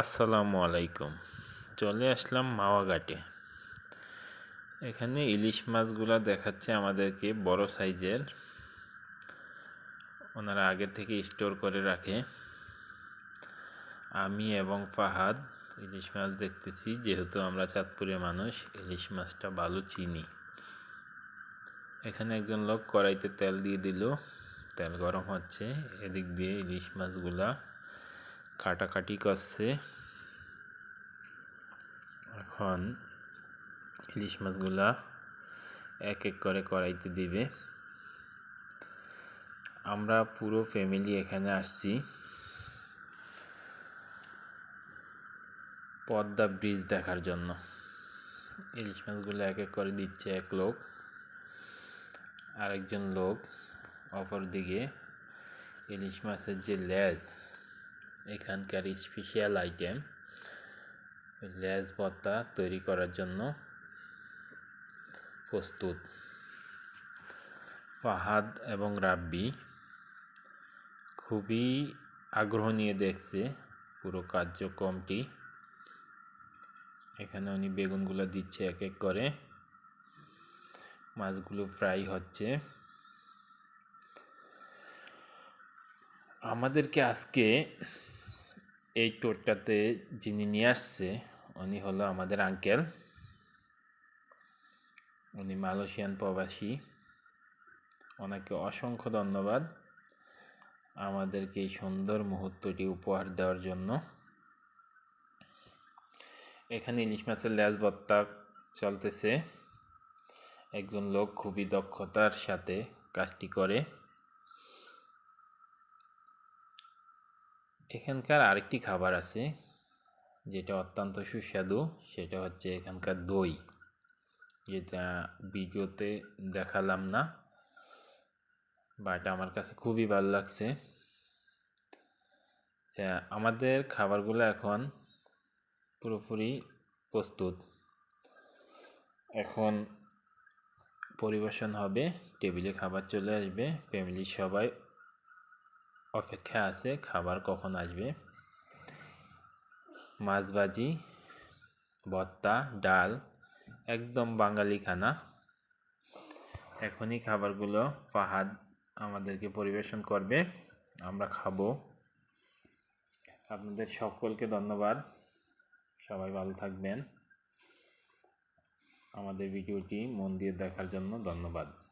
আসসালামু আলাইকুম। চলে আসলাম মাওয়া ঘাটে এখানে ইলিশ মাছগুলা দেখাচ্ছে আমাদেরকে বড় সাইজের। ওনারা আগে থেকে স্টোর করে রাখে। আমি এবং ফাহাদ ইলিশ মাছ দেখতেছি, যেহেতু আমরা চাঁদপুরের মানুষ, ইলিশ মাছটা ভালো চিনি। এখানে একজন লোক কড়াইতে তেল দিয়ে দিল। তেল গরম হচ্ছে। এদিক দিয়ে ইলিশ মাছগুলা কাটাকাটি করছে। এখন ইলিশ মাছগুলা এক এক করে কড়াইতে দিবে। আমরা পুরো ফ্যামিলি এখানে আসছি। পদ্মা ব্রিজ দেখার জন্য। ইলিশ মাছগুলো এক এক করে দিচ্ছে এক লোক। আরেকজন লোক অপর দিকে ইলিশ মাছের যে লেজ এখানকার স্পেশাল আইটেম লেজ ভর্তা তৈরি করার জন্য প্রস্তুত। ফাহাদ এবং রাব্বি খুবই আগ্রহ নিয়ে দেখছে পুরো কার্যক্রমটি। এখানে উনি বেগুনগুলো দিচ্ছে এক এক করে। মাছগুলো ফ্রাই হচ্ছে। আমাদেরকে আজকে এই টোরটাতে যিনি নিয়ে আসছে, উনি হলো আমাদের আঙ্কেল উনি মালয়েশিয়ান প্রবাসী। ওনাকে অসংখ্য ধন্যবাদ আমাদেরকে এই সুন্দর মুহূর্তটি উপহার দেওয়ার জন্য। এখানে ইলিশ মাছের ল্যাজ ভত্তা চলতেছে। একজন লোক খুবই দক্ষতার সাথে কাজটি করে। এখানকার আরেকটি খাবার আছে, যেটা অত্যন্ত সুস্বাদু, সেটা হচ্ছে এখানকার দই। যেটা ভিডিওতে দেখালাম না বাট আমার কাছে খুবই ভালো লাগছে। আমাদের খাবারগুলো এখন পুরোপুরি প্রস্তুত। এখন পরিবেশন হবে, টেবিলে খাবার চলে আসবে ফ্যামিলির সবাই অপেক্ষা আছে, খাবার কখন আসবে? মাছ ভাজি ভর্তা, ডাল, একদম বাঙালি খানা। এখনই খাবারগুলো ফাহাদ আমাদেরকে পরিবেশন করবে। আমরা খাব। আপনাদের সকলকে ধন্যবাদ। সবাই ভালো থাকবেন। আমাদের ভিডিওটি মন দিয়ে দেখার জন্য ধন্যবাদ।